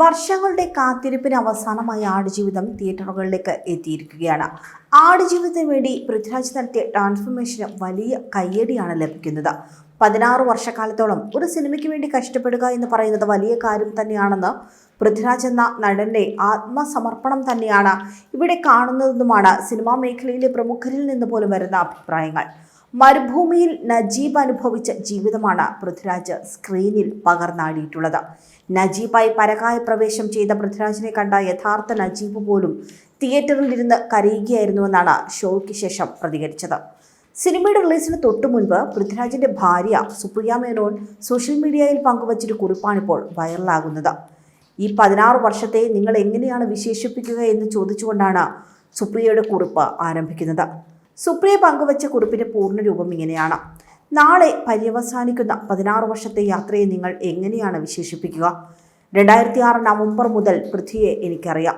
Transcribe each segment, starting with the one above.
വർഷങ്ങളുടെ കാത്തിരിപ്പിന് അവസാനമായി ആടുജീവിതം തിയേറ്ററുകളിലേക്ക് എത്തിയിരിക്കുകയാണ്. ആടുജീവിതത്തിന് വേണ്ടി പൃഥ്വിരാജ് നടത്തിയ ട്രാൻസ്ഫോർമേഷന് വലിയ കയ്യടിയാണ് ലഭിക്കുന്നത്. പതിനാറ് വർഷക്കാലത്തോളം ഒരു സിനിമയ്ക്ക് വേണ്ടി കഷ്ടപ്പെടുക എന്ന് പറയുന്നത് വലിയ കാര്യം തന്നെയാണെന്ന് പൃഥ്വിരാജ് എന്ന നടന്റെ ആത്മസമർപ്പണം തന്നെയാണ് ഇവിടെ കാണുന്നതെന്നുമാണ് സിനിമാ മേഖലയിലെ പ്രമുഖരിൽ നിന്ന് പോലും വരുന്ന അഭിപ്രായങ്ങൾ. മരുഭൂമിയിൽ നജീബ് അനുഭവിച്ച ജീവിതമാണ് പൃഥ്വിരാജ് സ്ക്രീനിൽ പകർന്നാടിയിട്ടുള്ളത്. നജീബായി പരകായ പ്രവേശം ചെയ്ത പൃഥ്വിരാജിനെ കണ്ട യഥാർത്ഥ നജീബ് പോലും തിയേറ്ററിൽ ഇരുന്ന് കരയുകയായിരുന്നുവെന്നാണ് ഷോയ്ക്ക് ശേഷം പ്രതികരിച്ചത്. സിനിമയുടെ റിലീസിന് തൊട്ടു മുൻപ് പൃഥ്വിരാജിന്റെ ഭാര്യ സുപ്രിയ മേനോൻ സോഷ്യൽ മീഡിയയിൽ പങ്കുവച്ചൊരു കുറിപ്പാണിപ്പോൾ വൈറലാകുന്നത്. ഈ പതിനാറ് വർഷത്തെ നിങ്ങൾ എങ്ങനെയാണ് വിശേഷിപ്പിക്കുക എന്ന് ചോദിച്ചുകൊണ്ടാണ് സുപ്രിയയുടെ കുറിപ്പ് ആരംഭിക്കുന്നത്. സുപ്രിയ പങ്കുവച്ച കുറിപ്പിന്റെ പൂർണരൂപം ഇങ്ങനെയാണ്. നാളെ പര്യവസാനിക്കുന്ന പതിനാറ് വർഷത്തെ യാത്രയെ നിങ്ങൾ എങ്ങനെയാണ് വിശേഷിപ്പിക്കുക? രണ്ടായിരത്തി ആറ് നവംബർ മുതൽ പൃഥ്വിയെ എനിക്കറിയാം.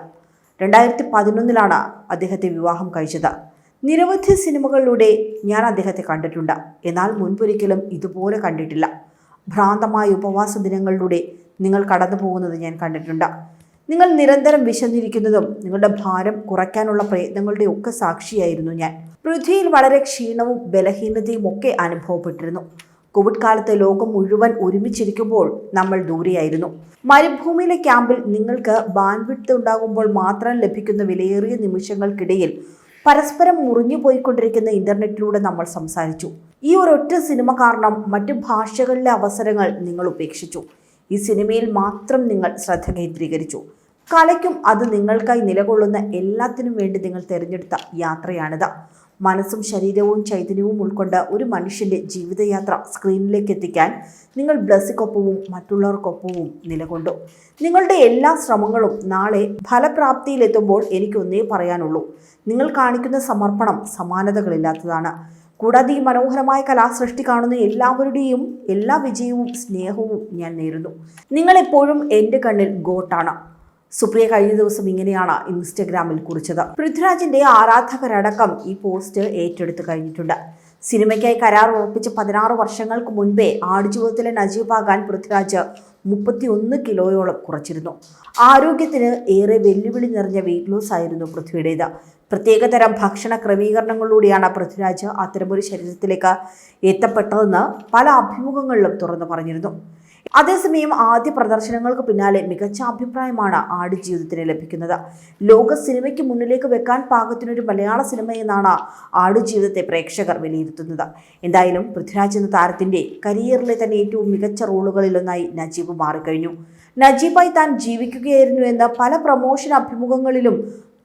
രണ്ടായിരത്തി പതിനൊന്നിലാണ് അദ്ദേഹത്തെ വിവാഹം കഴിച്ചത്. നിരവധി സിനിമകളിലൂടെ ഞാൻ അദ്ദേഹത്തെ കണ്ടിട്ടുണ്ട്. എന്നാൽ മുൻപൊരിക്കലും ഇതുപോലെ കണ്ടിട്ടില്ല. ഭ്രാന്തമായ ഉപവാസ ദിനങ്ങളിലൂടെ നിങ്ങൾ കടന്നു പോകുന്നത് ഞാൻ കണ്ടിട്ടുണ്ട്. നിങ്ങൾ നിരന്തരം വിശന്നിരിക്കുന്നതും നിങ്ങളുടെ ഭാരം കുറയ്ക്കാനുള്ള പ്രയത്നങ്ങളുടെ ഒക്കെ സാക്ഷിയായിരുന്നു ഞാൻ. പൃഥ്വിയിൽ വളരെ ക്ഷീണവും ബലഹീനതയും ഒക്കെ അനുഭവപ്പെട്ടിരുന്നു. കോവിഡ് കാലത്ത് ലോകം മുഴുവൻ ഒരുമിച്ചിരിക്കുമ്പോൾ നമ്മൾ ദൂരെയായിരുന്നു. മരുഭൂമിയിലെ ക്യാമ്പിൽ നിങ്ങൾക്ക് ബാൻവിട്ട് ഉണ്ടാകുമ്പോൾ മാത്രം ലഭിക്കുന്ന വിലയേറിയ നിമിഷങ്ങൾക്കിടയിൽ പരസ്പരം മുറിഞ്ഞു പോയിക്കൊണ്ടിരിക്കുന്ന ഇന്റർനെറ്റിലൂടെ നമ്മൾ സംസാരിച്ചു. ഈ ഒരൊറ്റ സിനിമ കാരണം മറ്റു ഭാഷകളിലെ അവസരങ്ങൾ നിങ്ങൾ ഉപേക്ഷിച്ചു. ഈ സിനിമയിൽ മാത്രം നിങ്ങൾ ശ്രദ്ധ കേന്ദ്രീകരിച്ചു. കലയ്ക്കും അത് നിങ്ങൾക്കായി നിലകൊള്ളുന്ന എല്ലാത്തിനും വേണ്ടി നിങ്ങൾ തിരഞ്ഞെടുത്ത യാത്രയാണിത്. മനസ്സും ശരീരവും ചൈതന്യവും ഉൾക്കൊണ്ട് ഒരു മനുഷ്യന്റെ ജീവിതയാത്ര സ്ക്രീനിലേക്ക് എത്തിക്കാൻ നിങ്ങൾ ബ്ലസ്സിക്കൊപ്പവും മറ്റുള്ളവർക്കൊപ്പവും നിലകൊണ്ടു. നിങ്ങളുടെ എല്ലാ ശ്രമങ്ങളും നാളെ ഫലപ്രാപ്തിയിലെത്തുമ്പോൾ എനിക്കൊന്നേ പറയാനുള്ളൂ. നിങ്ങൾ കാണിക്കുന്ന സമർപ്പണം സമാനതകളില്ലാത്തതാണ്. കൂടാതെ ഈ മനോഹരമായ കലാസൃഷ്ടി കാണുന്ന എല്ലാവരുടെയും എല്ലാ വിജയവും സ്നേഹവും ഞാൻ നേരുന്നു. നിങ്ങളെപ്പോഴും എന്റെ കണ്ണിൽ ഗോട്ടാണ്. സുപ്രിയ കഴിഞ്ഞ ദിവസം ഇങ്ങനെയാണ് ഇൻസ്റ്റഗ്രാമിൽ കുറിച്ചത്. പൃഥ്വിരാജിന്റെ ആരാധകരടക്കം ഈ പോസ്റ്റ് ഏറ്റെടുത്തു കഴിഞ്ഞിട്ടുണ്ട്. സിനിമയ്ക്കായി കരാർ ഉറപ്പിച്ച് പതിനാറ് വർഷങ്ങൾക്ക് മുൻപേ ആടുജീവിതത്തിലെ നജീബാകാൻ പൃഥ്വിരാജ് മുപ്പത്തിയൊന്ന് കിലോയോളം കുറച്ചിരുന്നു. ആരോഗ്യത്തിന് ഏറെ വെല്ലുവിളി നിറഞ്ഞ വെയിറ്റ് ലോസ് ആയിരുന്നു പൃഥ്വിയുടേത്. പ്രത്യേകതരം ഭക്ഷണ ക്രമീകരണങ്ങളിലൂടെയാണ് പൃഥ്വിരാജ് അത്തരമൊരു ശരീരത്തിലേക്ക് എത്തപ്പെട്ടതെന്ന് പല അഭിമുഖങ്ങളിലും തുറന്നു പറഞ്ഞിരുന്നു. അതേസമയം ആദ്യ പ്രദർശനങ്ങൾക്ക് പിന്നാലെ മികച്ച അഭിപ്രായമാണ് ആടുജീവിതത്തിന് ലഭിക്കുന്നത്. ലോക സിനിമയ്ക്ക് മുന്നിലേക്ക് വെക്കാൻ പാകത്തിനൊരു മലയാള സിനിമ എന്നാണ് ആടുജീവിതത്തെ പ്രേക്ഷകർ വിലയിരുത്തുന്നത്. എന്തായാലും പൃഥ്വിരാജ് എന്ന താരത്തിന്റെ കരിയറിലെ തന്നെ ഏറ്റവും മികച്ച റോളുകളിലൊന്നായി നജീബ് മാറിക്കഴിഞ്ഞു. നജീബായി താൻ ജീവിക്കുകയായിരുന്നു എന്ന് പല പ്രമോഷൻ അഭിമുഖങ്ങളിലും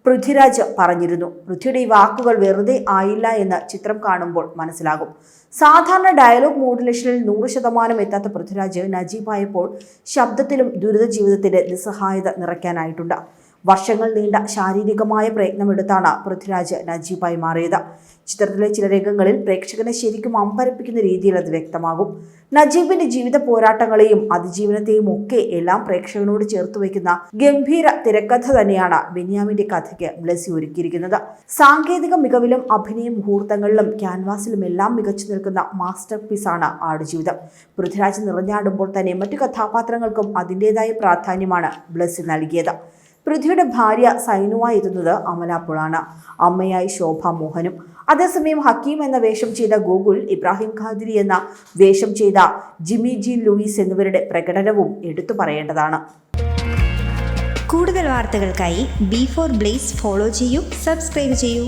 പൃഥ്വിരാജ് പറഞ്ഞിരുന്നു. പൃഥ്വിയുടെ ഈ വാക്കുകൾ വെറുതെ ആയില്ല എന്ന് ചിത്രം കാണുമ്പോൾ മനസ്സിലാകും. സാധാരണ ഡയലോഗ് മോഡുലേഷനിൽ നൂറ് ശതമാനം എത്താത്ത പൃഥ്വിരാജ് നജീബായപ്പോൾ ശബ്ദത്തിലും ദുരിത ജീവിതത്തിന്റെ നിസ്സഹായത നിറയ്ക്കാനായിട്ടുണ്ട്. വർഷങ്ങൾ നീണ്ട ശാരീരികമായ പ്രയത്നമെടുത്താണ് പൃഥ്വിരാജ് നജീബായി മാറിയത്. ചിത്രത്തിലെ ചില രംഗങ്ങളിൽ പ്രേക്ഷകനെ ശരിക്കും അമ്പരപ്പിക്കുന്ന രീതിയിൽ അത് വ്യക്തമാകും. നജീബിന്റെ ജീവിത പോരാട്ടങ്ങളെയും അതിജീവനത്തെയും ഒക്കെ എല്ലാം പ്രേക്ഷകനോട് ചേർത്ത് വയ്ക്കുന്ന ഗംഭീര തിരക്കഥ തന്നെയാണ് ബെന്യാമിന്റെ കഥയ്ക്ക് ബ്ലസ്സി ഒരുക്കിയിരിക്കുന്നത്. സാങ്കേതിക മികവിലും അഭിനയ മുഹൂർത്തങ്ങളിലും ക്യാൻവാസിലും എല്ലാം മികച്ചു നിൽക്കുന്ന മാസ്റ്റർ പീസാണ് ആടുജീവിതം. പൃഥ്വിരാജ് നിറഞ്ഞാടുമ്പോൾ തന്നെ മറ്റു കഥാപാത്രങ്ങൾക്കും അതിന്റെതായ പ്രാധാന്യമാണ് ബ്ലസി നൽകിയത്. പൃഥ്വിയുടെ ഭാര്യ സൈനുവായി എത്തുന്നത് അമലാപ്പുളാണ് അമ്മയായി ശോഭ മോഹനും അതേസമയം ഹക്കീം എന്ന വേഷം ചെയ്ത ഗൂഗുൾ ഇബ്രാഹിം ഖാദിരി എന്ന വേഷം ചെയ്ത ജിമി ജി ലൂയിസ് എന്നിവരുടെ പ്രകടനവും എടുത്തു പറയേണ്ടതാണ്. കൂടുതൽ വാർത്തകൾക്കായി ബി ഫോർ ബ്ലേസ് ഫോളോ ചെയ്യൂ സബ്സ്ക്രൈബ് ചെയ്യൂ.